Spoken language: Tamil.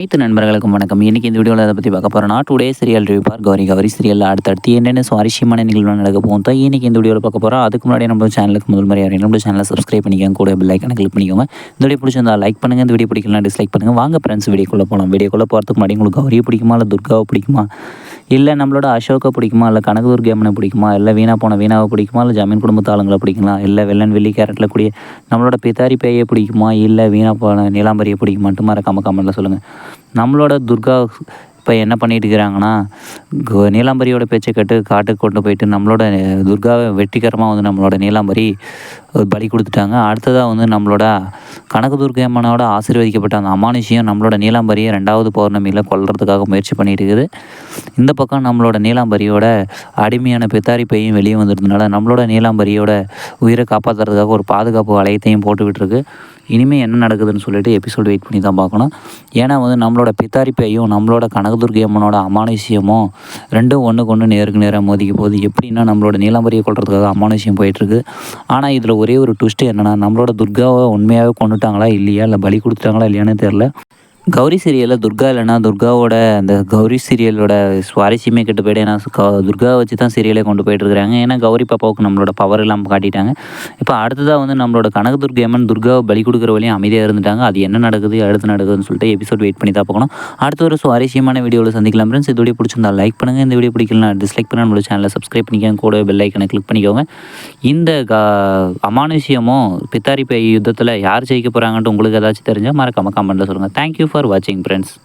அனைத்து நண்பர்களுக்கும் வணக்கம். இன்றைக்கி இந்த வீடியோவில் அதை பற்றி பார்க்க போகிறோம்னா today serial review for Gowri Gowri சீரியலில் அடுத்தடுத்து என்னென்ன சுவாரஸ்யமான நிகழ்வு நடக்க போகும் தான் இன்றைக்கி இந்த வீடியோவில் பார்க்க போகிறோம் அதுக்கு முன்னாடி நம்ம சேனலுக்கு முதல் முறை யாரும் நம்ம சேனலை சப்ஸ்கிரைப் பண்ணிக்கோங்க. கூட பெல் ஐக்கனை கிளிக் பண்ணிக்கோங்க. இந்த வீடியோ பிடிச்சிருந்தா லைக் பண்ணுங்கள் இந்த வீடியோ பிடிக்கலாம் டிஸ்லைக் பண்ணுங்கள் வாங்க ஃப்ரெண்ட்ஸ் வீடியோக்குள்ளே போகலாம் வீடியோக்குள்ளே போகிறதுக்கு முன்னாடி உங்களுக்கு கௌரியை பிடிக்குமா? இல்லை துர்காவை பிடிக்குமா? இல்லை நம்மளோட அசோக்கை பிடிக்குமா? இல்லை கனகதூர் கேமனை பிடிக்குமா? இல்லை வீணா போன வீணாவை பிடிக்குமா? இல்லை ஜமீன் குடும்பத்து ஆளுங்களை பிடிக்குமா? இல்லை வெள்ளன் வெள்ளி கேரட்டில் கூடிய நம்மளோட பித்தாரி பேயை பிடிக்குமா? இல்லை வீணா போன நீலாம்பரியை பிடிக்குமான்ட்டு மறக்காம கமெண்ட்டில் சொல்லுங்கள் நம்மளோட துர்கா இப்போ என்ன பண்ணிட்டு இருக்கிறாங்கன்னா நீலாம்பரியோட பேச்சை கேட்டு காட்டுக்கு கொண்டு போயிட்டு நம்மளோட துர்காவை வெற்றிகரமாக வந்து நம்மளோட நீலாம்பரி பலி கொடுத்துட்டாங்க. அடுத்ததாக வந்து நம்மளோட கனகதுர்கம்மனோட ஆசீர்வதிக்கப்பட்ட அந்த அமானுஷியம் நம்மளோட நீலாம்பரியை ரெண்டாவது பௌர்ணமியில் கொல்றதுக்காக முயற்சி பண்ணிட்டு இருக்குது இந்த பக்கம் நம்மளோட நீலாம்பரியோட அடிமையான பித்தாரி பையும் வெளியே வந்திருந்தனால நம்மளோட நீலாம்பரியோட உயிரை காப்பாற்றுறதுக்காக ஒரு பாதுகாப்பு வளையத்தையும் போட்டுக்கிட்டு இருக்கு இனிமேல் என்ன நடக்குதுன்னு சொல்லிட்டு எபிசோடு வெயிட் பண்ணி தான் பார்க்கணும். ஏன்னா வந்து நம்மளோட பித்தாரிப்பையும் நம்மளோட கனகதுர்கை அம்மனோட அமானுஷியமும் ரெண்டும் ஒன்றுக்கு ஒன்று நேருக்கு நேராக மோதிக்க போகுது. எப்படின்னா நம்மளோட நீலாம்பரியை கொள்றதுக்காக அமானுஷியம் போயிட்டுருக்கு. ஆனால் இதில் ஒரே ஒரு ட்விஸ்ட்டு என்னென்னா நம்மளோட துர்காவை உண்மையாகவே கொண்டுட்டாங்களா இல்லையா? இல்லை பலி கொடுத்துட்டாங்களா இல்லையான்னு தெரில கௌரி சீரியலில் துர்கா இல்லைன்னா துர்காவோட அந்த கௌரி சீரியலோட சுவாரஸ்யமே கெட்டு போய்ட்டு ஏன்னா துர்கா துர்காவை வச்சு தான் சீரியலே கொண்டு போயிட்டுருக்காங்க ஏன்னா கௌரி பாப்பாவுக்கு நம்மளோட பவர் எல்லாம் காட்டிட்டாங்க. இப்போ அடுத்ததாக வந்து நம்மளோட கனகதுர்கேமன் துர்காவை பலி கொடுக்குற வழியும் அமைதியாக இருந்துட்டாங்க. அது என்ன நடக்குது அடுத்து நடக்குதுன்னு சொல்லிட்டு எபிசோட் வெயிட் பண்ணி தான் பார்க்கணும். அடுத்த ஒரு சுவாரஸ்யமான வீடியோவில் சந்திக்கலாம் ஃப்ரெண்ட்ஸ் இது வீடியோ பிடிச்சிருந்தா லைக் பண்ணுங்கள் இந்த வீடியோ பிடிக்கலனா டிஸ்லைக் பண்ண நம்மளோட சேனலை சப்ஸ்கிரைப் பண்ணிக்கோங்க. கூட பெல் ஐக்கனை கிளிக் பண்ணிக்கோங்க. இந்த க அமானுஷியமோ பித்தாரி பை யுத்தத்தில் யார் ஜெயிக்க போகிறாங்கன்ட்டு உங்களுக்கு ஏதாச்சும் தெரிஞ்சால் மறக்காம கமெண்ட்டில் சொல்லுங்கள் தேங்க்யூ for watching friends.